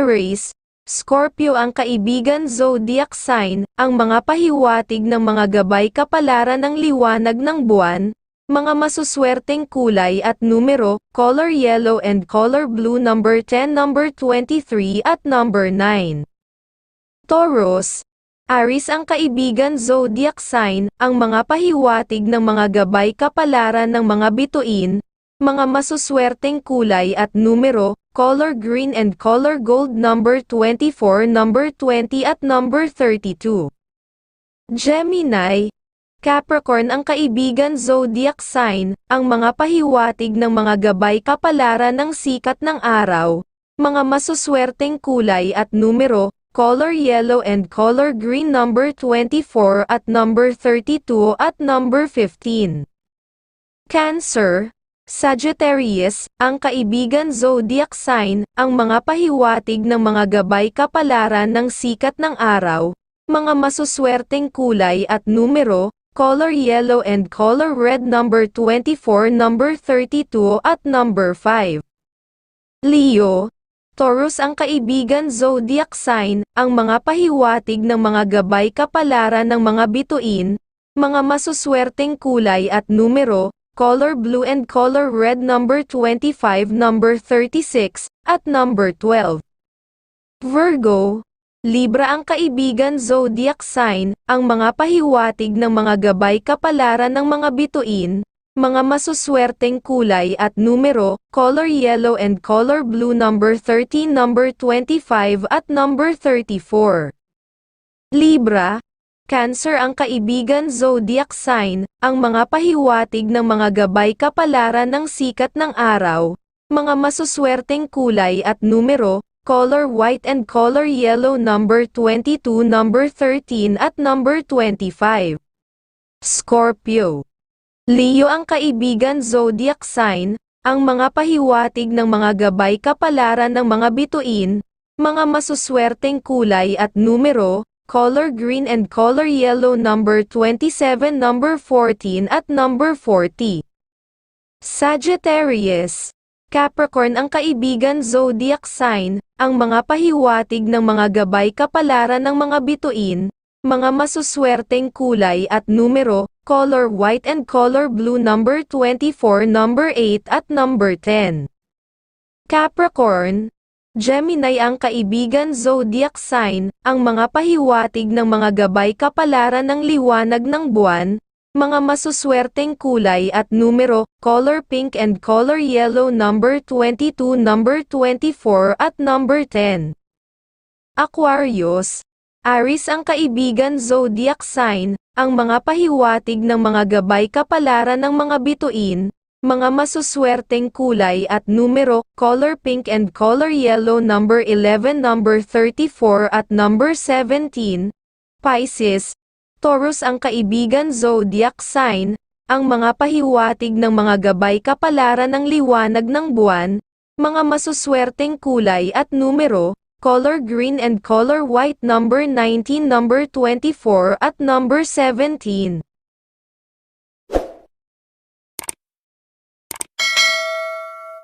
Aries, Scorpio ang kaibigan zodiac sign, ang mga pahiwatig ng mga gabay kapalaran ng liwanag ng buwan, mga masuswerteng kulay at numero, color yellow and color blue number 10, number 23 at number 9. Taurus, Aris ang kaibigan zodiac sign, ang mga pahiwatig ng mga gabay kapalaran ng mga bituin, mga masuswerteng kulay at numero, color green and color gold number 24, number 20 at number 32. Gemini, Capricorn ang kaibigan zodiac sign, ang mga pahiwatig ng mga gabay kapalaran ng sikat ng araw, mga masuswerteng kulay at numero, color yellow and color green number 24 at number 32 at number 15. Cancer, Sagittarius, ang kaibigan zodiac sign, ang mga pahiwatig ng mga gabay kapalaran ng sikat ng araw, mga masuswerteng kulay at numero, color yellow and color red number 24, number 32 at number 5. Leo, Taurus ang kaibigan zodiac sign, ang mga pahiwatig ng mga gabay kapalaran ng mga bituin, mga masuswerteng kulay at numero, color blue and color red number 25, number 36, at number 12. Virgo, Libra ang kaibigan zodiac sign, ang mga pahiwatig ng mga gabay kapalaran ng mga bituin, mga masuswerteng kulay at numero, color yellow and color blue number 13, number 25 at number 34. Libra, Cancer ang kaibigan zodiac sign, ang mga pahiwatig ng mga gabay kapalaran ng sikat ng araw, mga masuswerteng kulay at numero, color white and color yellow number 22, number 13 at number 25. Scorpio Leo ang kaibigan zodiac sign, ang mga pahiwatig ng mga gabay kapalaran ng mga bituin, mga masuswerteng kulay at numero, color green and color yellow number 27, number 14 at number 40. Sagittarius Capricorn ang kaibigan zodiac sign, ang mga pahiwatig ng mga gabay kapalaran ng mga bituin, mga masuswerteng kulay at numero, color white and color blue number 24, number 8 at number 10. Capricorn, Gemini ang kaibigan zodiac sign, ang mga pahiwatig ng mga gabay kapalaran ng liwanag ng buwan, mga masuswerteng kulay at numero, color pink and color yellow number 22, number 24 at number 10. Aquarius, Aris ang kaibigan zodiac sign, ang mga pahiwatig ng mga gabay kapalaran ng mga bituin, mga masuswerteng kulay at numero, color pink and color yellow number 11, number 34 at number 17. Pisces, Taurus ang kaibigan zodiac sign, ang mga pahiwatig ng mga gabay kapalaran ng liwanag ng buwan, mga masuswerteng kulay at numero, color green and color white number 19 number 24 at number 17.